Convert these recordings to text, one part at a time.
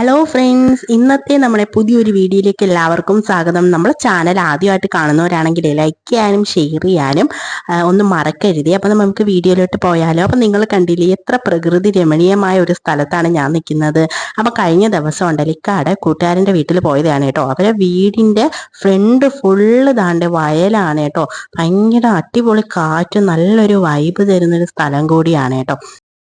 Hello friends ഇന്നത്തെ നമ്മുടെ പുതിയൊരു വീഡിയോയിലേക്ക് എല്ലാവർക്കും സ്വാഗതം. നമ്മുടെ ചാനൽ ആദ്യമായിട്ട് കാണുന്നവരാണെങ്കിൽ ലൈക്ക് ചെയ്യാനും ഷെയർ ചെയ്യാനും ഒന്നും മറക്കരുത്. അപ്പം നമുക്ക് വീഡിയോയിലോട്ട് പോയാലോ. അപ്പം നിങ്ങൾ കണ്ടില്ലേ എത്ര പ്രകൃതി രമണീയമായ ഒരു സ്ഥലത്താണ് ഞാൻ നിൽക്കുന്നത്. അപ്പം കഴിഞ്ഞ ദിവസം ഉണ്ടല്ലോ ഇക്കാടെ കൂട്ടുകാരന്റെ വീട്ടിൽ പോയതാണ് കേട്ടോ. അവരെ വീടിന്റെ ഫ്രണ്ട് ഫുള്ള് താണ്ട് വയലാണ് കേട്ടോ. ഭയങ്കര അടിപൊളി കാറ്റും നല്ലൊരു വൈബ് തരുന്നൊരു സ്ഥലം കൂടിയാണ് കേട്ടോ.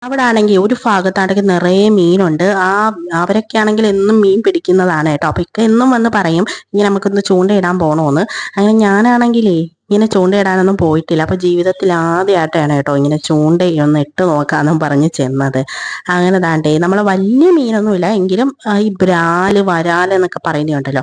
അവിടെ ആണെങ്കിൽ ഒരു ഭാഗത്താണെങ്കിൽ നിറയെ മീനുണ്ട്. ആ അവരൊക്കെ ആണെങ്കിൽ എന്നും മീൻ പിടിക്കുന്നതാണ് കേട്ടോ. അപ്പൊ ഇക്ക എന്നും വന്ന് പറയും ഇനി നമുക്കൊന്ന് ചൂണ്ടയിടാൻ പോണോന്ന്. അങ്ങനെ ഞാനാണെങ്കിലേ ഇങ്ങനെ ചൂണ്ടയിടാനൊന്നും പോയിട്ടില്ല. അപ്പൊ ജീവിതത്തിൽ ആദ്യമായിട്ടാണ് കേട്ടോ ഇങ്ങനെ ചൂണ്ടയൊന്ന് ഇട്ട് നോക്കാന്നും പറഞ്ഞ് ചെന്നത്. അങ്ങനെ താണ്ടേ നമ്മൾ വലിയ മീനൊന്നുമില്ല. എങ്കിലും ഈ ബ്രാൽ വരാൽ എന്നൊക്കെ പറയുന്നുണ്ടല്ലോ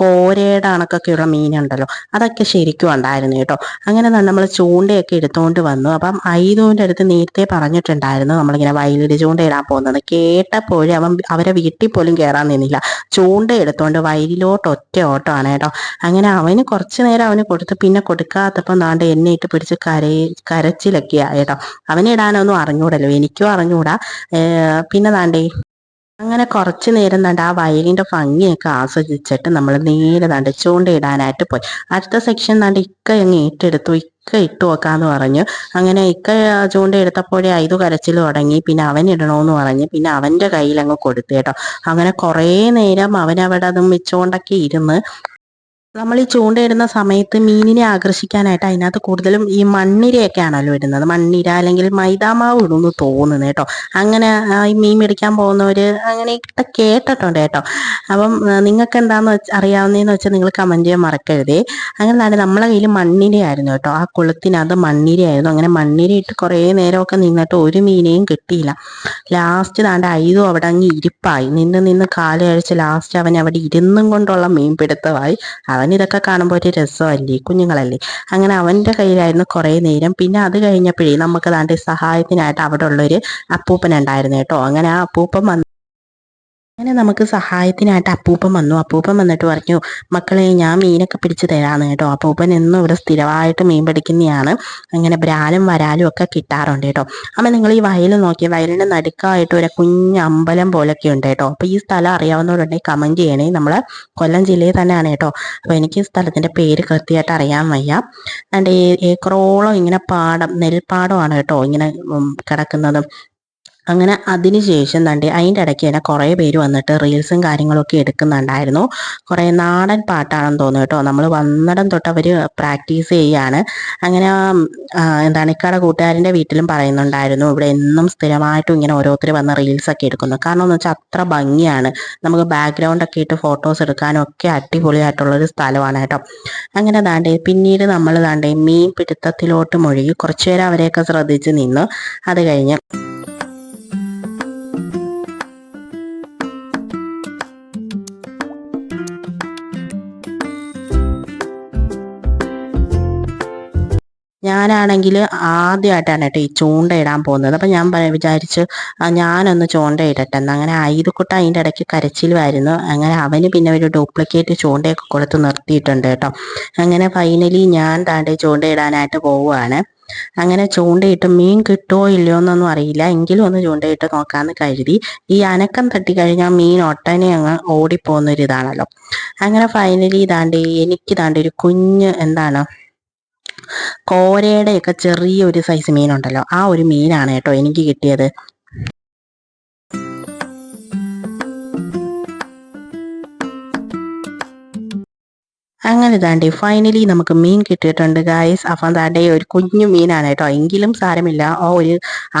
കോരയുടെ അണക്കൊക്കെയുള്ള മീനുണ്ടല്ലോ. അതൊക്കെ ശരിക്കും ഉണ്ടായിരുന്നു കേട്ടോ. അങ്ങനെ നമ്മൾ ചൂണ്ടയൊക്കെ എടുത്തുകൊണ്ട് വന്നു. അപ്പം ഐതുവിന്റെ അടുത്ത് നേരത്തെ പറഞ്ഞിട്ടുണ്ടായിരുന്നു നമ്മളിങ്ങനെ വയലിൽ ചൂണ്ടയിടാൻ പോകുന്നത്. കേട്ടപ്പോഴും അവൻ അവരെ വീട്ടിൽ പോലും കയറാൻ നിന്നില്ല. ചൂണ്ട എടുത്തുകൊണ്ട് വയലിലോട്ട് ഒറ്റ ഓട്ടമാണ് കേട്ടോ. അങ്ങനെ അവന് കുറച്ച് നേരം അവന് കൊടുത്ത് പിന്നെ കൊടുക്കാത്തപ്പോൾ നാണ്ട് എന്നെ ഇട്ട് പിടിച്ച് കര കരച്ചിലൊക്കെയാ കേട്ടോ അവനിടാനൊന്നും അറിഞ്ഞൂടല്ലോ. എനിക്കും അറിഞ്ഞൂടാ. പിന്നെ താണ്ടേ അങ്ങനെ കുറച്ച് നേരം തണ്ട് ആ വയലിന്റെ ഭംഗിയൊക്കെ ആസ്വദിച്ചിട്ട് നമ്മൾ നേരെ തണ്ട് ചൂണ്ടയിടാനായിട്ട് പോയി. അടുത്ത സെക്ഷൻ തണ്ട് ഇക്ക അങ്ങ് ഏറ്റെടുത്തു. ഇക്ക ഇട്ടു നോക്കാന്ന് പറഞ്ഞു. അങ്ങനെ ഇക്ക ചൂണ്ടയെടുത്തപ്പോഴേ ഐതു കരച്ചിൽ തുടങ്ങി. പിന്നെ അവൻ ഇടണോന്ന് പറഞ്ഞ്. പിന്നെ അവന്റെ കയ്യിൽ അങ്ങ് കൊടുത്തു കേട്ടോ. അങ്ങനെ കുറേ നേരം അവൻ അവിടെ അതും വെച്ചുകൊണ്ടൊക്കെ ഇരുന്ന് നമ്മൾ ഈ ചൂണ്ടയിടുന്ന സമയത്ത് മീനിനെ ആകർഷിക്കാനായിട്ട് അതിനകത്ത് കൂടുതലും ഈ മണ്ണിരയൊക്കെ ആണല്ലോ ഇടുന്നത്. മണ്ണിര അല്ലെങ്കിൽ മൈദാമാവ് ഇടുന്നു തോന്നുന്നു കേട്ടോ. അങ്ങനെ ഈ മീൻ പിടിക്കാൻ പോകുന്നവര് അങ്ങനെ കേട്ടിട്ടുണ്ട് കേട്ടോ. അപ്പം നിങ്ങൾക്ക് എന്താന്ന് വെച്ച് അറിയാവുന്നതെന്ന് വെച്ചാൽ നിങ്ങൾ കമന്റ് ചെയ്യാൻ മറക്കരുതേ. അങ്ങനെ തന്നെ നമ്മളെ കയ്യിൽ മണ്ണിരയായിരുന്നു കേട്ടോ. ആ കുളത്തിനകത്ത് മണ്ണിരയായിരുന്നു. അങ്ങനെ മണ്ണിര ഇട്ട് കുറേ നേരമൊക്കെ നിന്നിട്ട് ഒരു മീനെയും കിട്ടിയില്ല. ലാസ്റ്റ് താണ്ട് ഐതും അവിടെ അങ്ങ് ഇരിപ്പായി. നിന്ന് നിന്ന് കാലുകഴിച്ച് ലാസ്റ്റ് അവൻ അവിടെ ഇരുന്നും കൊണ്ടുള്ള മീൻ പിടുത്തമായി അവൻ ഇതൊക്കെ കാണുമ്പോൾ ഒരു രസമല്ലേ? കുഞ്ഞുങ്ങളല്ലേ? അങ്ങനെ അവന്റെ കയ്യിലായിരുന്നു കുറേ നേരം. പിന്നെ അത് കഴിഞ്ഞപ്പോഴേ നമുക്ക് ദാണ്ട് സഹായത്തിനായിട്ട് അവിടെ ഉള്ളൊരു അപ്പൂപ്പൻ ഉണ്ടായിരുന്നു കേട്ടോ. അങ്ങനെ ആ അപ്പൂപ്പൻ വന്ന് അങ്ങനെ നമുക്ക് സഹായത്തിനായിട്ട് അപ്പൂപ്പൻ വന്നു. അപ്പൂപ്പൻ വന്നിട്ട് പറഞ്ഞു മക്കളെ ഞാൻ മീനൊക്കെ പിടിച്ചു തരാന്ന് കേട്ടോ. അപ്പൂപ്പൻ എന്നും ഇവിടെ സ്ഥിരമായിട്ട് മീൻ പിടിക്കുന്നതാണ് അങ്ങനെ ബ്രാലും വരാലും ഒക്കെ കിട്ടാറുണ്ട് കേട്ടോ. അപ്പം നിങ്ങൾ ഈ വയൽ നോക്കി. വയലിന്റെ നടുക്കായിട്ട് ഒരു കുഞ്ഞ് അമ്പലം പോലൊക്കെ ഉണ്ട് കേട്ടോ. അപ്പോൾ ഈ സ്ഥലം അറിയാവുന്നവരുണ്ടെങ്കിൽ കമന്റ് ചെയ്യണേ. നമ്മളെ കൊല്ലം ജില്ലയിൽ തന്നെയാണ് കേട്ടോ. അപ്പോൾ എനിക്ക് ഈ സ്ഥലത്തിന്റെ പേര് കൃത്യമായിട്ട് അറിയാൻ വയ്യ. ആൻഡ് ഏക്കറോളം ഇങ്ങനെ പാടം നെൽപ്പാടമാണ് കേട്ടോ ഇങ്ങനെ കിടക്കുന്നതും. അങ്ങനെ അതിനുശേഷം തണ്ടി അതിന്റെ ഇടയ്ക്ക് തന്നെ കുറേ പേര് വന്നിട്ട് റീൽസും കാര്യങ്ങളൊക്കെ എടുക്കുന്നുണ്ടായിരുന്നു. കുറേ നാടൻ പാട്ടാണെന്ന് തോന്നുന്നു കേട്ടോ. നമ്മൾ വന്നിടം തൊട്ട് അവർ പ്രാക്ടീസ് ചെയ്യാണ്. അങ്ങനെ എന്താണ് ഇക്കാടെ കൂട്ടുകാരന്റെ വീട്ടിലും പറയുന്നുണ്ടായിരുന്നു. ഇവിടെ എന്നും സ്ഥിരമായിട്ടും ഇങ്ങനെ ഓരോരുത്തർ വന്ന് റീൽസൊക്കെ എടുക്കുന്നു. കാരണം എന്ന് വെച്ചാൽ അത്ര ഭംഗിയാണ്. നമുക്ക് ബാക്ക്ഗ്രൗണ്ടൊക്കെ ഇട്ട് ഫോട്ടോസ് എടുക്കാനും ഒക്കെ അടിപൊളിയായിട്ടുള്ളൊരു സ്ഥലമാണ് കേട്ടോ. അങ്ങനെ ദാണ്ടേ പിന്നീട് നമ്മൾ ദാണ്ടേ മീൻ പിടുത്തത്തിലോട്ട് മുഴുകി കുറച്ചുപേരെ അവരെയൊക്കെ ശ്രദ്ധിച്ച് നിന്ന്. അത് കഴിഞ്ഞ് ഞാനാണെങ്കിൽ ആദ്യമായിട്ടാണ് കേട്ടോ ഈ ചൂണ്ട ഇടാൻ പോകുന്നത്. അപ്പം ഞാൻ വിചാരിച്ച് ഞാനൊന്ന് ചൂണ്ട ഇടട്ടെ എന്ന് അങ്ങനെ ആയിരക്കുട്ട അതിന്റെ ഇടയ്ക്ക് കരച്ചിലുമായിരുന്നു. അങ്ങനെ അവന് പിന്നെ ഒരു ഡ്യൂപ്ലിക്കേറ്റ് ചൂണ്ടയൊക്കെ കൊടുത്ത് നിർത്തിയിട്ടുണ്ട് കേട്ടോ. അങ്ങനെ ഫൈനലി ഞാൻ താണ്ടെ ചൂണ്ട ഇടാനായിട്ട് പോവുകയാണ്. അങ്ങനെ ചൂണ്ടയിട്ട് മീൻ കിട്ടുമോ ഇല്ലയോ എന്നൊന്നും അറിയില്ല. എങ്കിലും ഒന്ന് ചൂണ്ടയിട്ട് നോക്കാമെന്ന് കരുതി. ഈ അനക്കം തട്ടിക്കഴിഞ്ഞാൽ മീൻ ഒട്ടനെ അങ്ങ് ഓടിപ്പോകുന്ന ഒരു ഇതാണല്ലോ അങ്ങനെ ഫൈനലി ഇതാണ്ട് എനിക്ക് ഇതാണ്ട് ഒരു കുഞ്ഞ് എന്താണ് കോരയുടെ ചെറിയൊരു സൈസ് മീനുണ്ടല്ലോ. ആ ഒരു മീനാണ് കേട്ടോ എനിക്ക് കിട്ടിയത്. അങ്ങനെ താണ്ടേ ഫൈനലി നമുക്ക് മീൻ കിട്ടിയിട്ടുണ്ട് ഗായ്സ് അപ്പം താണ്ടേ ഒരു കുഞ്ഞു മീനാണ് കേട്ടോ. എങ്കിലും സാരമില്ല. ആ ഒരു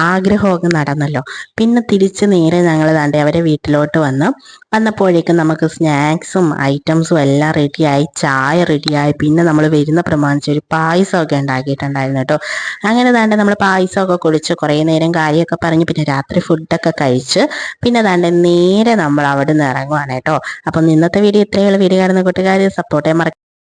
ആഗ്രഹമൊക്കെ നടന്നല്ലോ. പിന്നെ തിരിച്ച് നേരെ ഞങ്ങൾ താണ്ടേ അവരെ വീട്ടിലോട്ട് വന്ന്. വന്നപ്പോഴേക്കും നമുക്ക് സ്നാക്സും ഐറ്റംസും എല്ലാം റെഡിയായി. ചായ റെഡിയായി. പിന്നെ നമ്മൾ വരുന്ന പ്രമാണിച്ച് ഒരു പായസമൊക്കെ ഉണ്ടാക്കിയിട്ടുണ്ടായിരുന്നു കേട്ടോ. അങ്ങനെ താണ്ടെ നമ്മൾ പായസമൊക്കെ കുടിച്ച് കുറേ നേരം കാര്യമൊക്കെ പറഞ്ഞ് പിന്നെ രാത്രി ഫുഡൊക്കെ കഴിച്ച് പിന്നെ താണ്ടെ നേരെ നമ്മൾ അവിടെ നിന്ന് ഇറങ്ങുവാണ് കേട്ടോ. അപ്പം ഇന്നത്തെ വീഡിയോ ഇത്രയുള്ള വീഡിയോ കാണുന്ന കൂട്ടുകാർ സപ്പോർട്ട് ചെയ്യാൻ